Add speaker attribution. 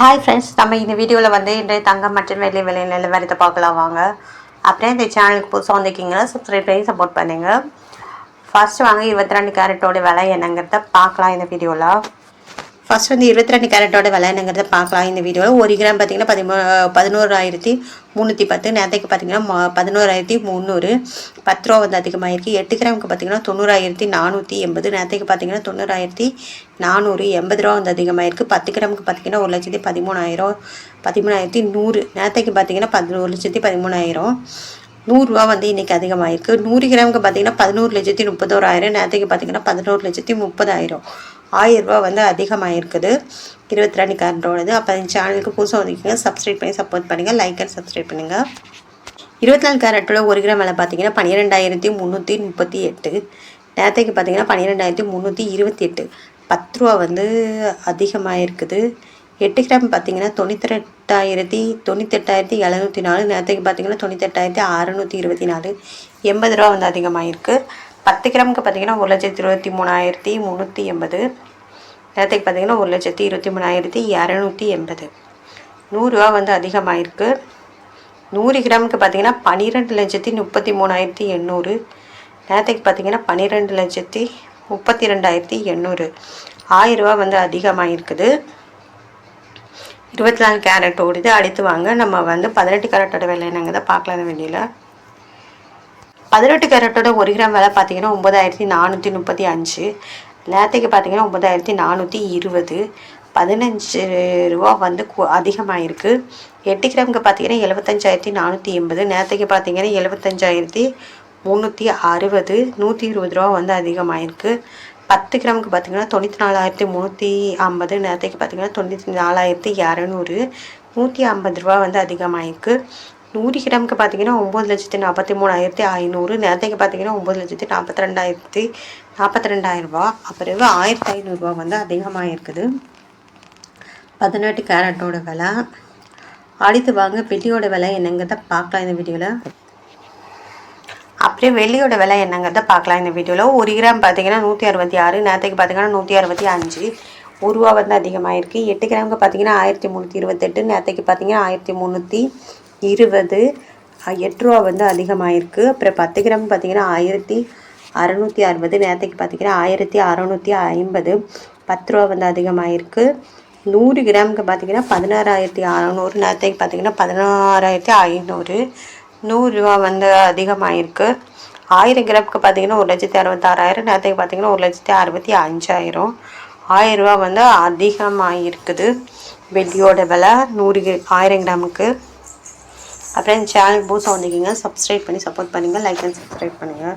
Speaker 1: Hi friends நம்ம இந்த வீடியோவில் வந்து இன்றைய தங்கம் மற்றும் வெள்ளி விலை நிலவரத்தை பார்க்கலாம் வாங்க. அப்படியே இந்த சேனலுக்கு புதுசாக வந்திருக்கீங்களா சப்ஸ்கிரைப் பண்ணி சப்போர்ட் பண்ணுங்கள் ஃபர்ஸ்ட் வாங்க இருபத்தி ரெண்டு கேரட்டோட விலை என்னங்கிறத பார்க்கலாம் இந்த வீடியோவில் ஃபர்ஸ்ட் வந்து இருபத்தி ரெண்டு கேரட்டோட விலை என்னங்கிறத பார்க்கலாம். இந்த வீடியோவில் ஒரு கிராம் பார்த்தீங்கன்னா பதிமூ பதினோராயிரத்தி முந்நூற்றி பத்து நேரத்துக்கு பார்த்தீங்கன்னா பதினோராயிரத்தி முந்நூறு பத்து ரூபா வந்து அதிகமாகிருக்கு எட்டு கிராமுக்கு பார்த்தீங்கன்னா தொண்ணூறாயிரத்தி நானூற்றி எண்பது நேரத்துக்கு பார்த்தீங்கன்னா தொண்ணூறாயிரத்தி நானூறு எண்பது ரூபா வந்து அதிகமாகிருக்கு பத்து கிராமுக்கு பார்த்தீங்கன்னா ஒரு லட்சத்தி பதிமூணாயிரம் பதிமூணாயிரத்தி நூறு நேரத்துக்கு பார்த்தீங்கன்னா பதினோரு லட்சத்தி பதிமூணாயிரம். நூறுரூவா வந்து இன்றைக்கி அதிகமாகிருக்கு நூறு கிராமுக்கு பார்த்தீங்கன்னா பதினோரு லட்சத்தி முப்பத்தோராயிரம் நேரத்துக்கு பார்த்தீங்கன்னா பதினோரு லட்சத்தி முப்பதாயிரம். ஆயிரம் ரூபா வந்து அதிகமாகிருக்குது இருபத்தி ரெண்டு கரண்டோடது. அப்போ இந்த சேனலுக்கு புதுசாக வந்துக்கிங்க சப்ஸ்கிரைப் பண்ணி சப்போர்ட் பண்ணுங்கள் லைக் அண்ட் சப்ஸ்கிரைப் பண்ணுங்கள் இருபத்தி நாலு கேரட்டோட ஒரு கிராம் விலை பார்த்தீங்கன்னா பன்னிரெண்டாயிரத்தி முந்நூற்றி முப்பத்தி எட்டு. நேரத்துக்கு பார்த்தீங்கன்னா பன்னிரெண்டாயிரத்தி முந்நூற்றி இருபத்தி எட்டு. பத்து ரூபா வந்து அதிகமாக இருக்குது எட்டு கிராம் பார்த்தீங்கன்னா தொண்ணூத்தெட்டாயிரத்தி தொண்ணூத்தெட்டாயிரத்தி எழுநூற்றி நாலு நேரத்துக்கு பார்த்தீங்கன்னா தொண்ணூத்தெட்டாயிரத்தி அறநூற்றி இருபத்தி நாலு. எண்பது ரூபா வந்து அதிகமாகிருக்கு பத்து கிராமுக்கு பார்த்தீங்கன்னா ஒரு லட்சத்தி இருபத்தி மூணாயிரத்தி முந்நூற்றி எண்பது. நேரத்துக்கு பார்த்தீங்கன்னா ஒரு லட்சத்தி இருபத்தி மூணாயிரத்தி இரநூத்தி எண்பது. நூறுரூவா வந்து அதிகமாகிருக்கு நூறு கிராமுக்கு பார்த்தீங்கன்னா பன்னிரெண்டு லட்சத்தி முப்பத்தி மூணாயிரத்தி எண்ணூறு. நேரத்துக்கு பார்த்தீங்கன்னா பன்னிரெண்டு லட்சத்தி முப்பத்தி ரெண்டாயிரத்தி எண்ணூறு. ஆயிரரூவா வந்து அதிகமாக இருக்குது இருபத்தி நாலு கேரட் ஓடுது அடுத்து வாங்க. நம்ம வந்து பதினெட்டு கேரட்டோட விலை என்னங்கிறத பார்க்கலாம் வேண்டியில். பதினெட்டு கேரட்டோட ஒரு கிராம் விலை பார்த்தீங்கன்னா ஒம்பதாயிரத்தி நானூற்றி முப்பத்தி அஞ்சு. நேரத்துக்கு பார்த்தீங்கன்னா ஒம்பதாயிரத்தி நானூற்றி இருபது. பதினஞ்சு ரூபா வந்து அதிகமாக இருக்குது எட்டு கிராமுக்கு பார்த்தீங்கன்னா எழுபத்தஞ்சாயிரத்தி நானூற்றி எண்பது. நேரத்துக்கு பார்த்தீங்கன்னா எழுபத்தஞ்சாயிரத்தி முந்நூற்றி அறுபது. நூற்றி இருபது ரூபா வந்து அதிகமாகிருக்கு பத்து கிராமுக்கு பார்த்தீங்கன்னா தொண்ணூற்றி நாலாயிரத்தி முந்நூற்றி ஐம்பது நேரத்துக்கு பார்த்தீங்கன்னா தொண்ணூற்றி நாலாயிரத்தி இரநூறு நூற்றி ஐம்பது ரூபா வந்து அதிகமாகிருக்கு நூறு கிராமுக்கு பார்த்தீங்கன்னா ஒம்பது லட்சத்தி நாற்பத்தி மூணாயிரத்தி ஐநூறு நேரத்துக்கு பார்த்தீங்கன்னா ஒம்பது லட்சத்தி நாற்பத்தி ரெண்டாயிரத்தி நாற்பத்தி ரெண்டாயிரரூபா அப்புறம் ஆயிரத்தி ஐநூறுரூவா வந்து அதிகமாக இருக்குது பதினெட்டு கேரட்டோட விலை. அடுத்து வாங்க பெட்டியோட விலை என்னங்கிறத பார்க்கலாம் இந்த வீடியோவில் அப்படியே வெள்ளியோட விலை என்னங்கிறத பார்க்கலாம். இந்த வீடியோவில் ஒரு கிராம் பார்த்தீங்கன்னா நூற்றி அறுபத்தி ஆறு நேரத்துக்கு பார்த்தீங்கன்னா நூற்றி அறுபத்தி அஞ்சு. ஒரு ரூபா வந்து அதிகமாகிருக்கு எட்டு கிராமுக்கு பார்த்தீங்கன்னா ஆயிரத்தி முந்நூற்றி இருபத்தெட்டு நேரத்துக்கு பார்த்தீங்கன்னா ஆயிரத்தி முந்நூற்றி இருபது. அஹ், எட்டு ரூபா வந்து அதிகமாகிருக்கு அப்புறம் பத்து கிராம் பார்த்தீங்கன்னா ஆயிரத்தி அறநூற்றி அறுபது நேரத்துக்கு பார்த்தீங்கன்னா ஆயிரத்தி அறநூற்றி ஐம்பது. பத்து ரூபா வந்து அதிகமாகிருக்கு நூறு கிராமுக்கு பார்த்தீங்கன்னா பதினாறாயிரத்தி அறநூறு நேரத்துக்கு பார்த்தீங்கன்னா பதினாறாயிரத்தி ஐநூறு. நூறுரூவா வந்து அதிகமாகிருக்கு ஆயிரம் கிராமுக்கு பார்த்தீங்கன்னா ஒரு லட்சத்தி அறுபத்தாறாயிரம் நேரத்துக்கு பார்த்தீங்கன்னா ஒரு லட்சத்தி அறுபத்தி அஞ்சாயிரம். ஆயிரரூவா வந்து அதிகமாக இருக்குது வெள்ளியோட விலை நூறு கி- ஆயிரம் கிராமுக்கு. அப்புறம் சேனல் புதுசாக வந்துக்கிங்க சப்ஸ்கிரைப் பண்ணி சப்போர்ட் பண்ணுங்கள் லைக் அண்ட் சப்ஸ்கிரைப் பண்ணுங்கள்